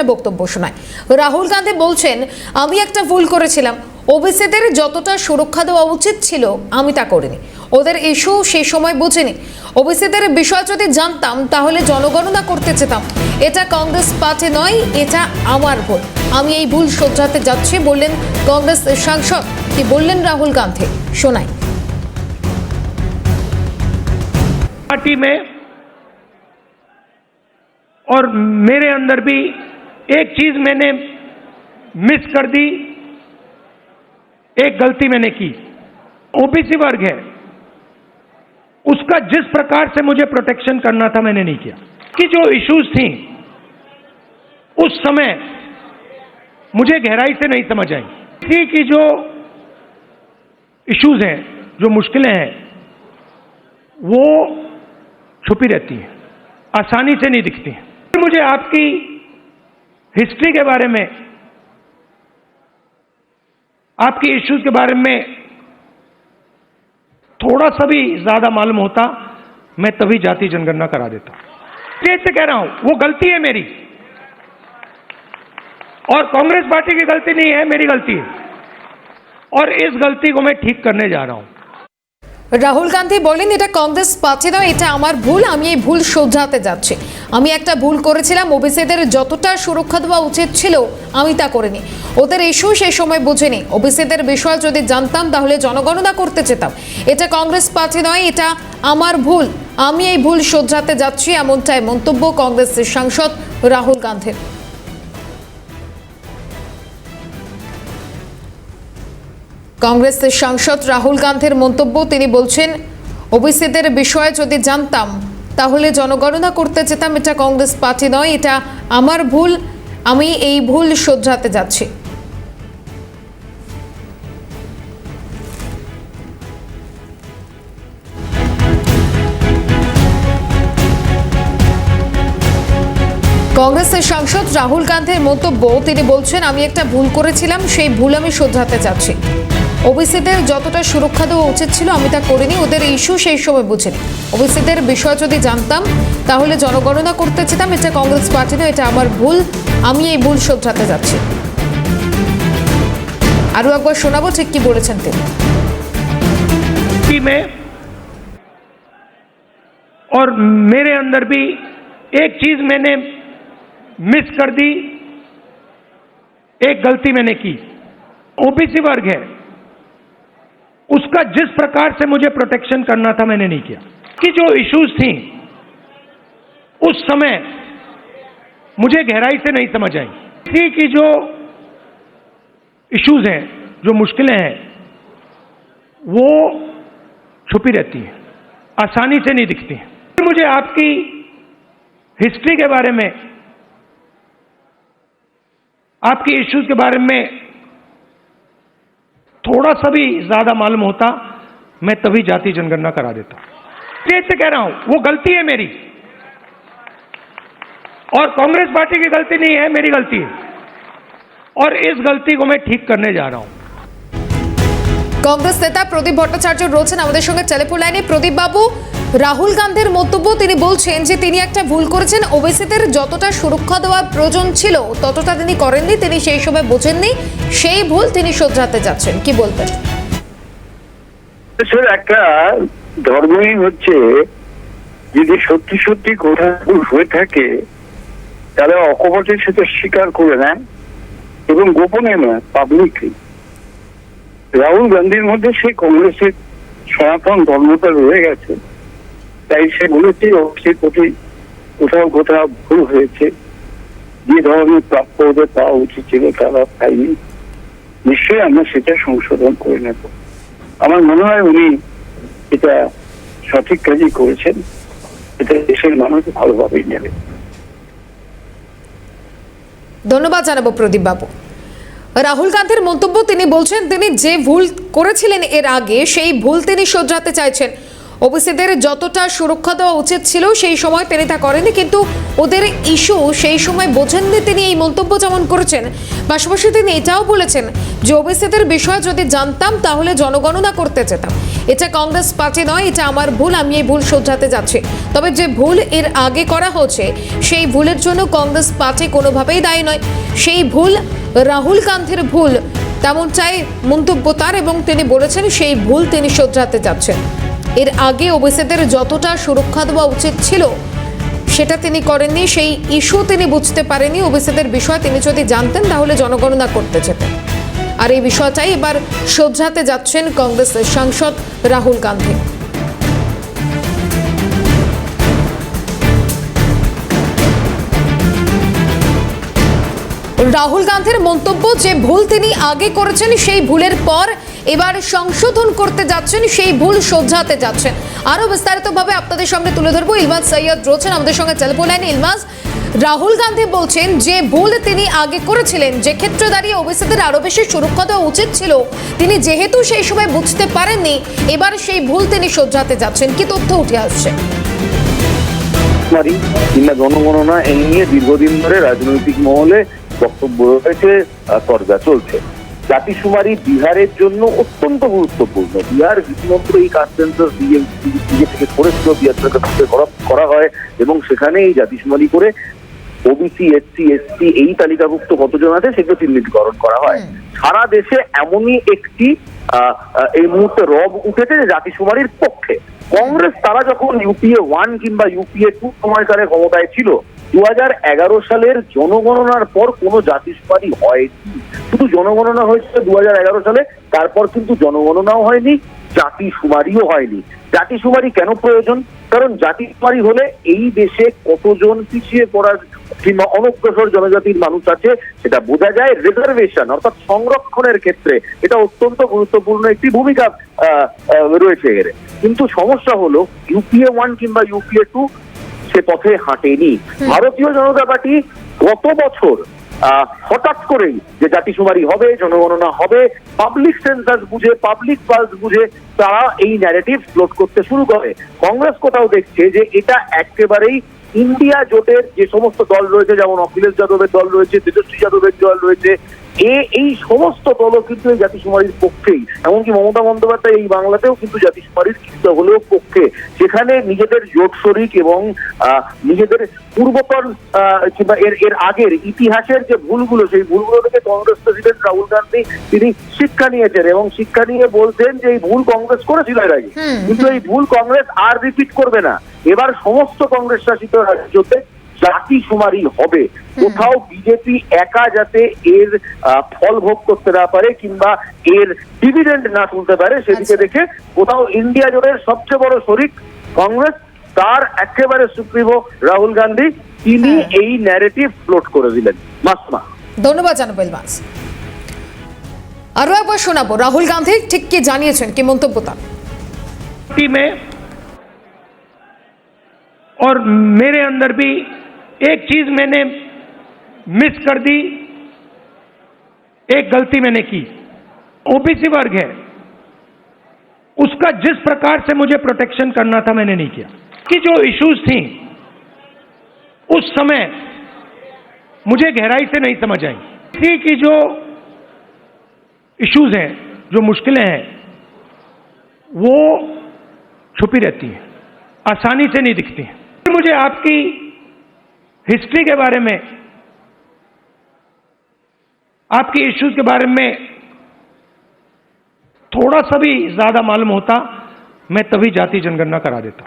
একটা বক্তব্য শোনায় রাহুল গান্ধী বলছেন আমি একটা ভুল করেছিলাম ওবিসিদের যতটা সুরক্ষা দেওয়া উচিত ছিল আমি তা করিনি ওদের ইস্যু সেই সময় বুঝিনি ওবিসিদের বিষয় যদি জানতাম তাহলে জনগণনা করতে চেতাম এটা কংগ্রেস পার্টি নয় এটা আমার ভুল আমি এই ভুল শোধরাতে যাচ্ছি বললেন কংগ্রেস সাংসদ কি বললেন রাহুল গান্ধী শোনাই पार्टी में और मेरे अंदर भी एक चीज़ मैंने मिस कर दी, एक गलती मैंने की। ओबीसी वर्ग है, उसका जिस प्रकार से मुझे प्रोटेक्शन करना था मैंने नहीं किया। कि जो इश्यूज़ थी, उस समय मुझे गहराई से नहीं समझ आई। थी कि जो इश्यूज़ हैं, जो मुश्किलें हैं, वो छुपी रहती हैं, आसानी से नहीं दिखती हैं। मुझे आपकी हिस्ट्री के बारे में आपके इश्यूज के बारे में थोड़ा सा भी ज्यादा मालूम होता मैं तभी जाति जनगणना करा देता स्टेज से कह रहा हूं वो गलती है मेरी और कांग्रेस पार्टी की गलती नहीं है मेरी गलती है और इस गलती को मैं ठीक करने जा रहा हूं রাহুল গান্ধী বলেন এটা কংগ্রেস পার্টি নয় এটা আমার ভুল আমি এই ভুল শোধরাতে যাচ্ছি আমি একটা ভুল করেছিলাম, ওবিসিদের যতটা সুরক্ষা দেওয়া উচিত ছিল, আমি তা করিনি। ওদের ইস্যু সেই সময় বুঝিনি। ওবিসিদের বিষয় যদি জানতাম, তাহলে জনগণনা করতে চেতাম। এটা কংগ্রেস পার্টি নয়, এটা আমার ভুল। আমি এই ভুল শোধরাতে যাচ্ছি, এমনটাই মন্তব্য কংগ্রেসের সাংসদ রাহুল গান্ধীর। কংগ্রেসের সাংসদ রাহুল গান্ধীর মন্তব্য, তিনি বলছেন, ওবিসিদের বিষয়ে যদি জানতাম তাহলে জনগণনা করতে যেতাম, এটা কংগ্রেস পার্টি নয়, এটা আমার ভুল, আমি এই ভুল শোধরাতে যাচ্ছি। কংগ্রেসের সাংসদ রাহুল গান্ধীর মন্তব্য, তিনি বলছেন, আমি একটা ভুল করেছিলাম, সেই ভুল আমি শোধরাতে যাচ্ছি। ওবিসিদের যতটা সুরক্ষা দেওয়া উচিত ছিল আমি তা করিনি ওদের ইস্যু সেই সময় বুঝিনি ওবিসিদের বিষয় যদি জানতাম তাহলে জনগণনা করতে চেতাম এটা কংগ্রেস পার্টি নয় এটা আমার ভুল আমি এই ভুল শোধরাতে যাচ্ছি আরও একবার শোনাবো ঠিক কি বলেছেন তিনি कि में और मेरे अंदर भी एक चीज मैंने मिस कर दी एक गलती मैंने की ओबीसी वर्ग है उसका जिस प्रकार से मुझे प्रोटेक्शन करना था, मैंने नहीं किया। कि जो इश्यूज़ थी, उस समय मुझे गहराई से नहीं समझ आई। थी कि जो इश्यूज़ हैं, जो मुश्किलें हैं, वो छुपी रहती हैं। आसानी से नहीं दिखती हैं। मुझे आपकी हिस्ट्री के बारे में, आपके इश्यूज़ के बारे में थोड़ा सा भी ज़्यादा मालूम होता, मैं तभी जाति जनगणना करा देता। स्टेज से कह रहा हूँ, वो गलती है मेरी। और कांग्रेस पार्टी की गलती नहीं है, मेरी गलती है। और इस गलती को मैं ठीक करने जा रहा हूँ। কংগ্রেস নেতা প্রদীপ ভট্টাচার্য রয়েছেন আমাদের সঙ্গে টেলিফোন লাইনে। প্রদীপ বাবু, রাহুল গান্ধীর মন্তব্য, তিনি বলছেন যে তিনি একটা ভুল করেছেন। ওবিসিদের যতটা সুরক্ষা দেওয়ার প্রয়োজন ছিল, ততটা তিনি করেননি। তিনি সেই সময় বোঝেননি। সেই ভুল তিনি শোধরাতে যাচ্ছেন। কি বলবেন? একটা ধর্মই হচ্ছে, যদি সত্যি সত্যি কোথাও হয়ে থাকে, তাহলে অকপটের সাথে স্বীকার করে নেয় এবং গোপনে নয় পাবলিকলি রাহুল গান্ধীর মধ্যে সেই কংগ্রেসের সনাতন ধর্মটা রয়ে গেছে। তাই সে বলেছে অফিসের প্রতি কোথাও কোথাও ভুল হয়েছে। যে ধরনের প্রাপ্য ওদের পাওয়া উচিত ছিল, তারা পাইনি নিশ্চয়ই আমরা সেটা সংশোধন করে নেব। আমার মনে হয় উনি এটা সঠিক কাজই করেছেন। এটা দেশের মানুষ ভালোভাবেই নেবে। ধন্যবাদ জানাব প্রদীপ বাবু রাহুল গান্ধীর মন্তব্য তিনি বলছেন, তিনি যে ভুল করেছিলেন এর আগে, সেই ভুল তিনি শোধরাতে চাইছেন। ওবিসিদের যতটা সুরক্ষা দেওয়া উচিত ছিল সেই সময় তিনি তা করেনি কিন্তু ওদের ইস্যু সেই সময় বোঝেননি তিনি এই মন্তব্য যেমন করেছেন। পাশাপাশি তিনি এটাও বলেছেন যে ওবিসিদের বিষয় যদি জানতাম তাহলে জনগণনা করতে যেতাম। এটা কংগ্রেস পার্টি নয়, এটা আমার ভুল, আমি এই ভুল শোধরাতে যাচ্ছি। তবে যে ভুল এর আগে করা হচ্ছে সেই ভুলের জন্য কংগ্রেস পার্টি কোনোভাবেই দায়ী নয়। সেই ভুল রাহুল গান্ধীর ভুল তেমন চাই মন্তব্য তার এবং তিনি বলেছেন সেই ভুল তিনি শোধরাতে যাচ্ছেন। এর আগে ওবিসিদের যতটা সুরক্ষা দেওয়া উচিত ছিল, সেটা তিনি করেননি। সেই ইস্যু তিনি বুঝতে পারেনি ওবিসিদের বিষয় তিনি যদি জানতেন, তাহলে জনগণনা করতে যেতেন। আর এই বিষয়টাই এবার শোধরাতে যাচ্ছেন কংগ্রেসের সাংসদ রাহুল গান্ধী। রাহুল গান্ধীর মন্তব্য যে ভুল তিনি আগে করেছেন, সেই ভুলের পর এবার সংশোধন করতে যাচ্ছেন, সেই ভুল শোধরাতে যাচ্ছেন। আরও বিস্তারিতভাবে আপনাদের সামনে তুলে ধরবো। ইলমাজ সৈয়দ রয়েছেন আমাদের সঙ্গে টেলিফোন ইলমাজ রাহুল গান্ধী বলছেন যে ভুল তিনি আগে করেছিলেন, যে ক্ষেত্রে দাঁড়িয়ে ওবিসিদের আরও বেশি সুরক্ষা দেওয়া উচিত ছিল, তিনি যেহেতু সেই সময় বুঝতে পারেননি, এবার সেই ভুল তিনি শোধরাতে যাচ্ছেন। কি তথ্য উঠে আসছে? কিংবা জনগণনা এই নিয়ে দীর্ঘদিন ধরে রাজনৈতিক মহলে বক্তব্য রয়েছে চর্চা চলছে। জাতিসুমারি বিহারের জন্য অত্যন্ত গুরুত্বপূর্ণ। বিহার রীতিমতো এই কাস্ট সেন্সাস দিয়ে নিজে থেকে করেছিল বিহার সরকার করা- হয় এবং সেখানে এই জাতিসুমারি করে ওবিসি এসসি এসটি এই তালিকাভুক্ত কতজন আছে সেগুলো চিহ্নিতকরণ করা হয়। সারা দেশে এমনই একটি এই মুহূর্তে রব উঠেছে যে জাতিসুমারির পক্ষে। কংগ্রেস তারা যখন ইউপিএ ওয়ান কিংবা ইউপিএ টু সময়কালে ক্ষমতায় ছিল দু হাজার এগারো সালের জনগণনার পর কোনো জাতিসুমারি হয়নি। শুধু জনগণনা হয়েছে দু সালে, তারপর কিন্তু জনগণনাও হয়নি জাতি সুমারিও হয়নি। জাতি সুমারি কেন প্রয়োজন? কারণ জাতি সুমারি হলে এই দেশে কতজন পিছিয়ে পড়ার কিংবা অনগ্রসর জনজাতির মানুষ আছে, সেটা বোঝা যায় রিজার্ভেশন অর্থাৎ সংরক্ষণের ক্ষেত্রে। এটা অত্যন্ত গুরুত্বপূর্ণ একটি ভূমিকা রয়েছে এর। কিন্তু সমস্যা হলো ইউপিএ ওয়ান কিংবা ইউপিএ টু সে পথে হাঁটেনি। ভারতীয় জনতা পার্টি গত বছর হঠাৎ করেই যে জাতিসুমারি হবে জনগণনা হবে পাবলিক সেন্সাস বুঝে পাবলিক পালস বুঝে তারা এই ন্যারেটিভ ফ্লোট করতে শুরু করে। কংগ্রেস কোথাও দেখছে যে এটা একেবারেই ইন্ডিয়া জোটের যে সমস্ত দল রয়েছে যেমন অখিলেশ যাদবের দল রয়েছে তেজস্বী যাদবের দল রয়েছে এ এই সমস্ত দলও কিন্তু এই জাতিসুমারির পক্ষেই। এমনকি মমতা বন্দ্যোপাধ্যায় এই বাংলাতেও কিন্তু জাতিসুমারির কিছুটা হলেও পক্ষে। সেখানে নিজেদের জোট শরিক এবং নিজেদের পূর্বতন কিংবা এর এর আগের ইতিহাসের যে ভুলগুলো সেই ভুলগুলো থেকে কংগ্রেস প্রেসিডেন্ট রাহুল গান্ধী তিনি শিক্ষা নিয়েছেন এবং শিক্ষা নিয়ে বলছেন যে এই ভুল কংগ্রেস করেছিল এর আগে। কিন্তু এই ভুল কংগ্রেস আর রিপিট করবে না। এবার সমস্ত কংগ্রেস শাসিত রাজ্যতে জাতি সুমারি হবে কোথাও বিজেপি একা যাতে এর আহ, ফল ভোগ করতে না পারে কিংবা এর ডিভিডেন্ড না তুলতে পারে সেদিকে আচ্ছা। দেখে কোথাও ইন্ডিয়া জোটের সবচেয়ে বড় শরিক কংগ্রেস তার একেবারে সুপ্রিমো রাহুল গান্ধী তিনি হ্যাঁ। এই ন্যারেটিভ ফ্লোট করে দিলেন মাসমা ধন্যবাদ জানাবো ইলমাজ আরো একবার শোনাবো রাহুল গান্ধী ঠিক কি জানিয়েছেন কি মন্তব্য তার पार्टी में और मेरे अंदर भी एक चीज़ मैंने मिस कर दी, एक गलती मैंने की। ओबीसी वर्ग है। उसका जिस प्रकार से मुझे प्रोटेक्शन करना था, मैंने नहीं किया। कि जो इश्यूज़ थी, उस समय मुझे गहराई से नहीं समझ आई। थी कि जो इश्यूज़ हैं, जो मुश्किलें हैं, वो छुपी रहती हैं, आसानी से नहीं दिखती हैं। मुझे आपकी हिस्ट्री के बारे में, आपके इश्यूज़ के बारे में थोड़ा सा भी ज़्यादा मालूम होता, मैं तभी जाति जनगणना करा देता।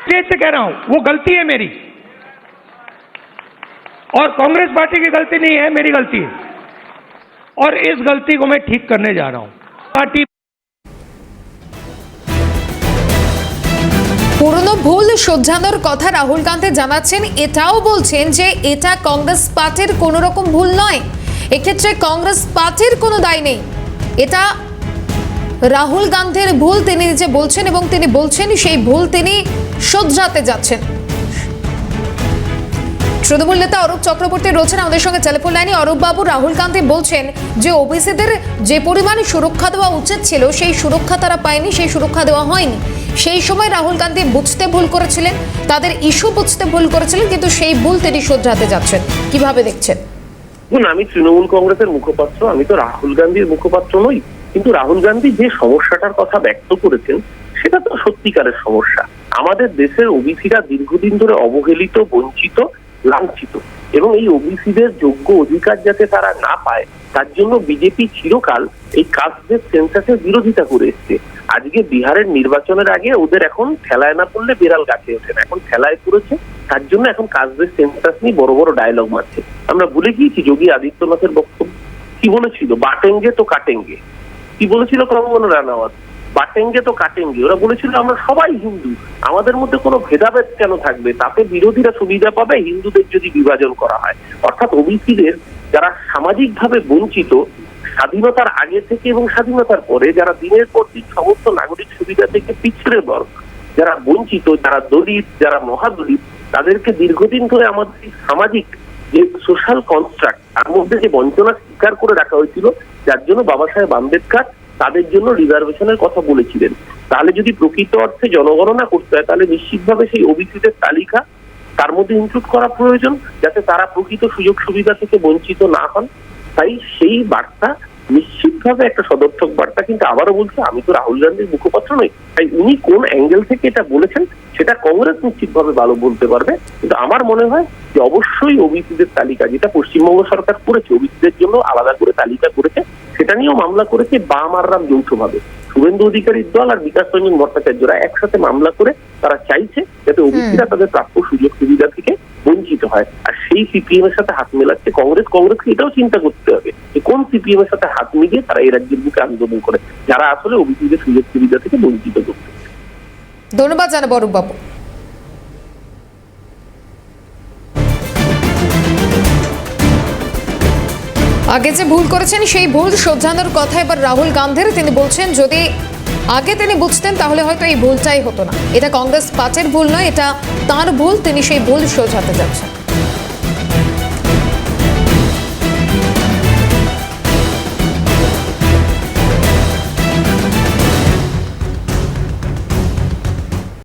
स्टेज से कह रहा हूँ, वो गलती है मेरी। और कांग्रेस पार्टी की गलती नहीं है, मेरी गलती है। और इस गलती को मैं ठीक करने जा रहा हूँ। पार्टी পুরনো ভুল শোধরানোর কথা রাহুল গান্ধী জানাচ্ছেন, এটাও বলছেন যে এটা কংগ্রেস পার্টির কোনো রকম ভুল নয়। এক্ষেত্রে কংগ্রেস পার্টির কোনো দায় নেই। এটা রাহুল গান্ধীর ভুল তিনি নিজে বলছেন এবং তিনি বলছেন সেই ভুল তিনি শোধরাতে যাচ্ছেন। তৃণমূল নেতা অরূপ চক্রবর্তী রয়েছেন আমাদের সঙ্গে টেলিফোন লাইনে অরূপ বাবু, রাহুল গান্ধী বলছেন যে, ওবিসিদের যে পরিমাণ সুরক্ষা দেওয়া উচিত ছিল, সেই সুরক্ষা তারা পায়নি, সেই সুরক্ষা দেওয়া হয়নি। সেই সময় রাহুল গান্ধী বুঝতে ভুল করেছিলেন, তাদের ইস্যু বুঝতে ভুল করেছিলেন, কিন্তু সেই ভুল তিনি শোধরাতে যাচ্ছেন। কীভাবে দেখছেন? দেখুন, আমি তৃণমূল কংগ্রেসের মুখপাত্র, আমি তো রাহুল গান্ধীর মুখপাত্র নই, কিন্তু রাহুল গান্ধী যে সমস্যাটার কথা ব্যক্ত করেছেন, সেটা তো সত্যিকারের সমস্যা। আমাদের দেশের ওবিসিরা দীর্ঘদিন ধরে অবহেলিত, বঞ্চিত লাঞ্ছিত। এবং এই ওবিসিদের যোগ্য অধিকার যাতে তারা না পায়, তার জন্য বিজেপি চিরকাল এই কাস্টদের সেন্সাসের বিরোধিতা করে এসছে। আজকে বিহারের নির্বাচনের আগে ওদের এখন ঠেলায় না পড়লে বিড়াল গাছে ওঠে না। এখন ঠেলায় পড়েছে, তার জন্য এখন কাজদের সেন্সাস নিয়ে বড় বড় ডায়লগ মারছে। আমরা ভুলে গিয়েছি যোগী আদিত্যনাথের বক্তব্য। কি বলেছিল? বাটেঙ্গে তো কাটেঙ্গে। কি বলেছিল কঙ্গনা রানাওয়াত? বাটেঙ্গে তো কাটেঙ্গে। ওরা বলেছিল আমরা সবাই হিন্দু। আমাদের মধ্যে কোনো ভেদাভেদ কেন থাকবে? তাতে বিরোধীরা সুবিধা পাবে, হিন্দুদের যদি বিভাজন করা হয়। অর্থাৎ ওবিসিদের যারা সামাজিকভাবে বঞ্চিত, স্বাধীনতার আগে থেকে এবং স্বাধীনতার পরে, যারা দিনের পর দিন সমস্ত নাগরিক সুবিধা থেকে পিছড়ে বর্গ যারা বঞ্চিত, যারা দলিত, যারা মহাদলিত, তাদেরকে দীর্ঘদিন ধরে আমাদের সামাজিক যে সোশ্যাল কনস্ট্রাক্ট তার মধ্যে যে বঞ্চনা স্বীকার করে রাখা হয়েছিল, যার জন্য বাবা সাহেব আম্বেদকর তাদের জন্য রিজার্ভেশনের কথা বলেছিলেন। তাহলে যদি প্রকৃত অর্থে জনগণনা করতে হয়, তাহলে নিশ্চিতভাবে সেই ওবিসিদের তালিকা তার মধ্যে ইনক্লুড করা প্রয়োজন, যাতে তারা প্রকৃত সুযোগ সুবিধা থেকে বঞ্চিত না হন। তাই সেই বার্তা নিশ্চিতভাবে একটা সদর্থক বার্তা কিন্তু আবারও বলছি আমি তো রাহুল গান্ধীর মুখপাত্র নই তাই উনি কোন অ্যাঙ্গেল থেকে এটা বলেছেন সেটা কংগ্রেস নিশ্চিতভাবে ভালো বলতে পারবে। কিন্তু আমার মনে হয় যে অবশ্যই ওবিসিদের তালিকা যেটা পশ্চিমবঙ্গ সরকার করেছে ওবিসিদের জন্য আলাদা করে তালিকা করেছে সেটা নিয়েও মামলা করেছে বাম আর রাম যৌথভাবে। শুভেন্দু অধিকারীর দল আর বিকাশ রঞ্জন ভট্টাচার্যরা একসাথে মামলা করে তারা চাইছে যাতে ওবিসিরা তাদের প্রাপ্য সুযোগ সুবিধা থেকে বঞ্চিত হয়। আর সেই সিপিএম এর সাথে হাত মেলাচ্ছে কংগ্রেস, কংগ্রেসকে এটাও চিন্তা করতে হবে যে কোন সিপিএম এর সাথে হাত মিলিয়ে তারা এই রাজ্যের বুকে আন্দোলন করে। যারা আসলে ওবিসিদের সুযোগ সুবিধা থেকে বঞ্চিত করছে। ধন্যবাদ জানাব অরূপ বাবু। আগে যে ভুল করেছেন সেই ভুল শোধরানোর কথা এবার রাহুল গান্ধীর। তিনি বলছেন, যদি আগে তিনি বুঝতেন, তাহলে হয়তো এই ভুলটাই হতো না। এটা কংগ্রেস পাচের ভুল নয়, এটা তার ভুল, তিনি সেই ভুল সোজাতে যাচ্ছেন।